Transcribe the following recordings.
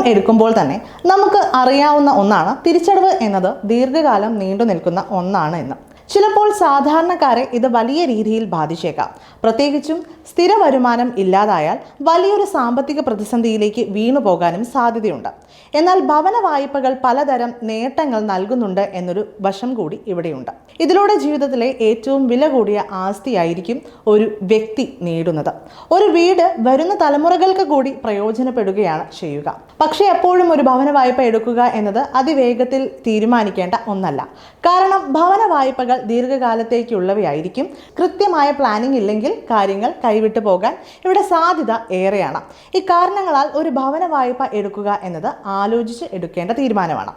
Loan എടുക്കുമ്പോൾ തന്നെ നമുക്ക് അറിയാവുന്ന ഒന്നാണ് തിരിച്ചടവ് എന്നത് ദീർഘകാലം നീണ്ടു നിൽക്കുന്ന ഒന്നാണ് എന്ന്. ചിലപ്പോൾ സാധാരണക്കാരെ ഇത് വലിയ രീതിയിൽ ബാധിച്ചേക്കാം. പ്രത്യേകിച്ചും സ്ഥിര വരുമാനം ഇല്ലാതായാൽ വലിയൊരു സാമ്പത്തിക പ്രതിസന്ധിയിലേക്ക് വീണു പോകാനും സാധ്യതയുണ്ട്. എന്നാൽ ഭവന വായ്പകൾ പലതരം നേട്ടങ്ങൾ നൽകുന്നുണ്ട് എന്നൊരു വശം കൂടി ഇവിടെയുണ്ട്. ഇതിലൂടെ ജീവിതത്തിലെ ഏറ്റവും വില കൂടിയ ആസ്തിയായിരിക്കും ഒരു വ്യക്തി നേടുന്നത്. ഒരു വീട് വരുന്ന തലമുറകൾക്ക് കൂടി പ്രയോജനപ്പെടുകയാണ് ചെയ്യുക. പക്ഷേ എപ്പോഴും ഒരു ഭവന വായ്പ എടുക്കുക എന്നത് അതിവേഗത്തിൽ തീരുമാനിക്കേണ്ട ഒന്നല്ല. കാരണം ഭവന വായ്പകൾ ദീർഘകാലത്തേക്കുള്ളവയായിരിക്കും. കൃത്യമായ പ്ലാനിംഗ് ഇല്ലെങ്കിൽ കാര്യങ്ങൾ കൈവിട്ടു പോകാൻ ഇവിടെ സാധ്യത ഏറെയാണ്. ഇക്കാരണങ്ങളാൽ ഒരു ഭവന വായ്പ എടുക്കുക എന്നത് ആലോചിച്ച് എടുക്കേണ്ട തീരുമാനമാണ്.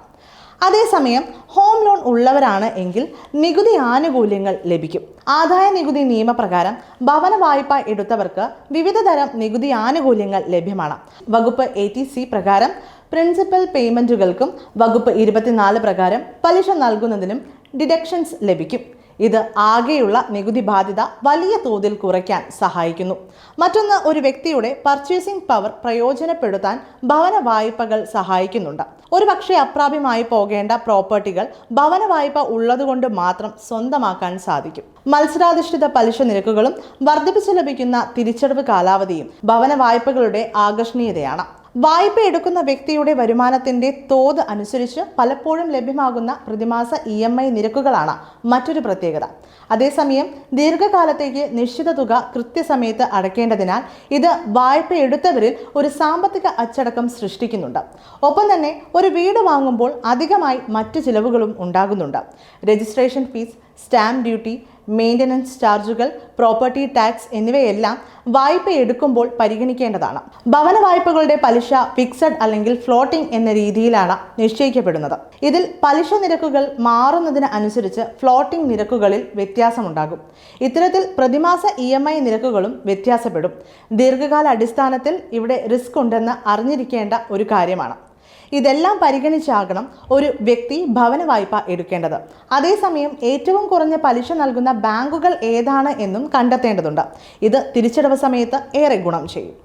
അതേസമയം ഹോം ലോൺ ഉള്ളവരാണ് എങ്കിൽ നികുതി ആനുകൂല്യങ്ങൾ ലഭിക്കും. ആദായ നികുതി നിയമപ്രകാരം ഭവന വായ്പ എടുത്തവർക്ക് വിവിധ തരം നികുതി ആനുകൂല്യങ്ങൾ ലഭ്യമാണ്. വകുപ്പ് എ പ്രകാരം പ്രിൻസിപ്പൽ പേയ്മെന്റുകൾക്കും വകുപ്പ് ഇരുപത്തിനാല് പ്രകാരം പലിശ നൽകുന്നതിനും ഡിഡക്ഷൻസ് ലഭിക്കും. ഇത് ആകെയുള്ള നികുതി ബാധ്യത വലിയ തോതിൽ കുറയ്ക്കാൻ സഹായിക്കുന്നു. മറ്റൊന്ന് ഒരു വ്യക്തിയുടെ പർച്ചേസിംഗ് പവർ പ്രയോജനപ്പെടുത്താൻ ഭവന വായ്പകൾ സഹായിക്കുന്നുണ്ട്. ഒരു പക്ഷേ അപ്രാപ്യമായി പോകേണ്ട പ്രോപ്പർട്ടികൾ ഭവന വായ്പ ഉള്ളതുകൊണ്ട് മാത്രം സ്വന്തമാക്കാൻ സാധിക്കും. മത്സരാധിഷ്ഠിത പലിശ നിരക്കുകളും വർദ്ധിപ്പിച്ച് ലഭിക്കുന്ന തിരിച്ചടവ് കാലാവധിയും ഭവന വായ്പകളുടെ ആകർഷണീയതയാണ്. വായ്പ എടുക്കുന്ന വ്യക്തിയുടെ വരുമാനത്തിന്റെ തോത് അനുസരിച്ച് പലപ്പോഴും ലഭ്യമാകുന്ന പ്രതിമാസ ഇ എം ഐ നിരക്കുകളാണ് മറ്റൊരു പ്രത്യേകത. അതേസമയം ദീർഘകാലത്തേക്ക് നിശ്ചിത തുക കൃത്യസമയത്ത് അടയ്ക്കേണ്ടതിനാൽ ഇത് വായ്പ എടുത്തവരിൽ ഒരു സാമ്പത്തിക അച്ചടക്കം സൃഷ്ടിക്കുന്നുണ്ട്. ഒപ്പം തന്നെ ഒരു വീട് വാങ്ങുമ്പോൾ അധികമായി മറ്റു ചിലവുകളും ഉണ്ടാകുന്നുണ്ട്. Registration fee stamp duty maintenance ചാർജുകൾ പ്രോപ്പർട്ടി ടാക്സ് എന്നിവയെല്ലാം വായ്പ എടുക്കുമ്പോൾ പരിഗണിക്കേണ്ടതാണ്. ഭവന വായ്പകളുടെ പലിശ ഫിക്സഡ് അല്ലെങ്കിൽ ഫ്ലോട്ടിംഗ് എന്ന രീതിയിലാണ് നിശ്ചയിക്കപ്പെടുന്നത്. ഇതിൽ പലിശ നിരക്കുകൾ മാറുന്നതിന് അനുസരിച്ച് ഫ്ലോട്ടിംഗ് നിരക്കുകളിൽ വ്യത്യാസമുണ്ടാകും. ഇത്തരത്തിൽ പ്രതിമാസ ഇ എം ഐ നിരക്കുകളും വ്യത്യാസപ്പെടും. ദീർഘകാല അടിസ്ഥാനത്തിൽ ഇവിടെ റിസ്ക് ഉണ്ടെന്ന് അറിഞ്ഞിരിക്കേണ്ട ഒരു കാര്യമാണ്. ഇതെല്ലാം പരിഗണിച്ചാകണം ഒരു വ്യക്തി ഭവന വായ്പ എടുക്കേണ്ടത്. അതേസമയം ഏറ്റവും കുറഞ്ഞ പലിശ നൽകുന്ന ബാങ്കുകൾ ഏതാണ് എന്നും കണ്ടെത്തേണ്ടതുണ്ട്. ഇത് തിരിച്ചടവ് സമയത്ത് ഏറെ ഗുണം ചെയ്യും.